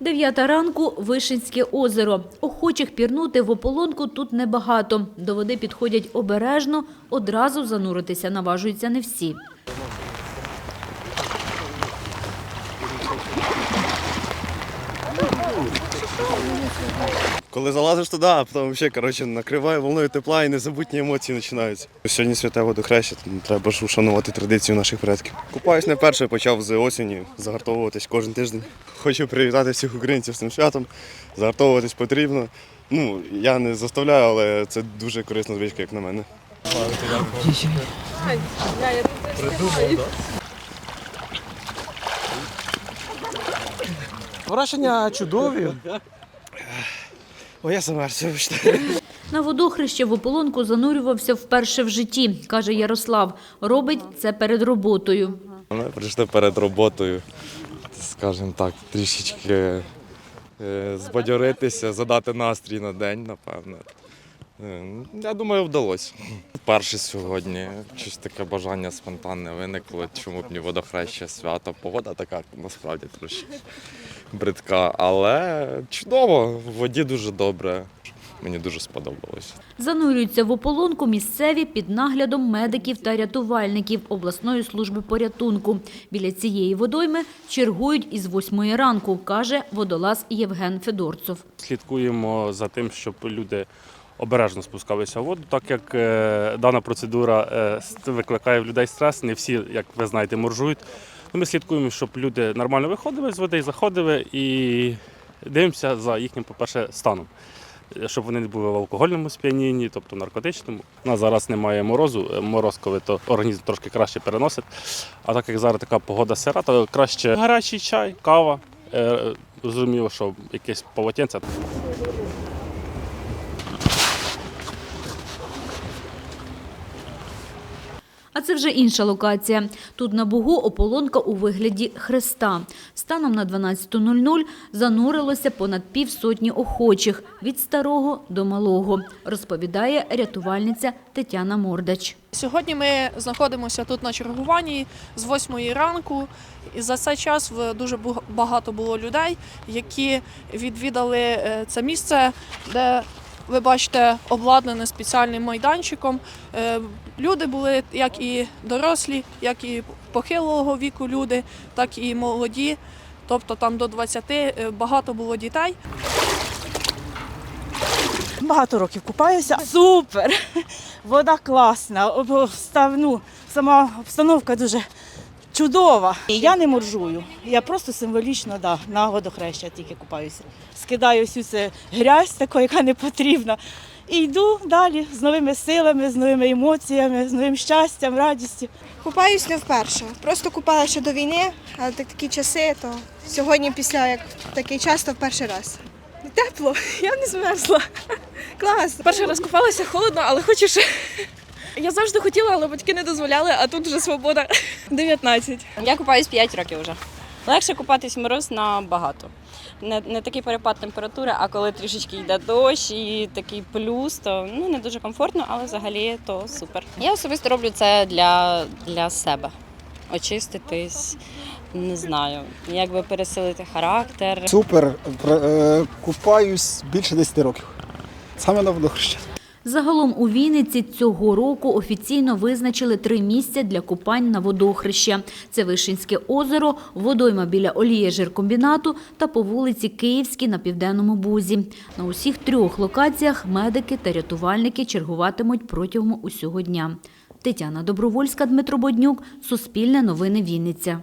Дев'ята ранку – Вишинське озеро. Охочих пірнути в ополонку тут небагато. До води підходять обережно, одразу зануритися наважуються не всі. Коли залазиш туди, а потім взагалі коротше, накриває волною тепла і незабутні емоції починаються. Сьогодні святе водохреща, тому треба ж ушанувати традицію наших предків. Купаюсь не перше, почав з осені загартовуватись кожен тиждень. Хочу привітати всіх українців з цим святом. Загартовуватись потрібно. Ну, я не заставляю, але це дуже корисна звичка, як на мене. Враження чудові. О, я замерз, вибачте. На водохреще в ополонку занурювався вперше в житті, каже Ярослав. Робить це перед роботою. Ми прийшли перед роботою, скажімо так, трішечки е, збадьоритися, задати настрій на день, напевно. Е, Я думаю, вдалося. Перше сьогодні щось таке бажання спонтанне виникло, чому б не водохреще свято. Погода така насправді трошки бридка, але чудово, в воді дуже добре. Мені дуже сподобалось. Занурюються в ополонку місцеві під наглядом медиків та рятувальників обласної служби порятунку. Біля цієї водойми чергують із восьмої ранку, каже водолаз Євген Федорцов. слідкуємо за тим, щоб люди обережно спускалися в воду, так як е, дана процедура е, викликає в людей стрес. Не всі, як ви знаєте, моржують. Ну, Ми слідкуємо, щоб люди нормально виходили з води, заходили і дивимося за їхнім, по-перше, станом. Е, Щоб вони не були в алкогольному сп'янінні, тобто наркотичному. У нас зараз немає морозу. Мороз, коли то організм трошки краще переносить. А так як зараз така погода сира, то краще гарячий чай, кава. Зрозуміло, що якесь полотенце. А це вже інша локація. Тут на Бугу ополонка у вигляді хреста. Станом на 12.00 занурилося понад півсотні охочих від старого до малого, розповідає рятувальниця Тетяна Мордач. Сьогодні ми знаходимося тут на чергуванні з 8 ранку. І за цей час дуже багато було людей, які відвідали е, це місце, де ви бачите обладнане спеціальним майданчиком. Е, Люди були як і дорослі, як і похилого віку люди, так і молоді. Тобто там до 20 е, багато було дітей. Багато років купаюся. Супер! Вода класна, обстав- ну, сама обстановка дуже чудова. Я не моржую. Я просто символічно да, на водохреща тільки купаюся. Скидаю всю цю грязь, таку, яка не потрібна. І йду далі з новими силами, з новими емоціями, з новим щастям, радістю. Купаюсь не вперше. Просто купала ще до війни, але так такі часи, то сьогодні, після як такий час, то в перший раз. Тепло, я не змерзла. Клас. Перший раз купалася холодно, але хочу ще. Я завжди хотіла, але батьки не дозволяли, а тут вже свобода 19. Я купаюсь 5 років вже. Легше купатись в мороз набагато. Не, не такий перепад температури, а коли трішечки йде дощ і такий плюс, то ну не дуже комфортно, але взагалі то супер. Я особисто роблю це для, для себе. Очиститись, не знаю, якби пересилити характер. Супер. Пр- е, Купаюсь більше 10 років. Саме на водохреща. Загалом у Вінниці цього року офіційно визначили три місця для купань на водохреща. Це Вишинське озеро, водойма біля олієжиркомбінату та по вулиці Київській на Південному Бузі. На усіх трьох локаціях медики та рятувальники чергуватимуть протягом усього дня. Тетяна Добровольська, Дмитро Боднюк, Суспільне новини Вінниця.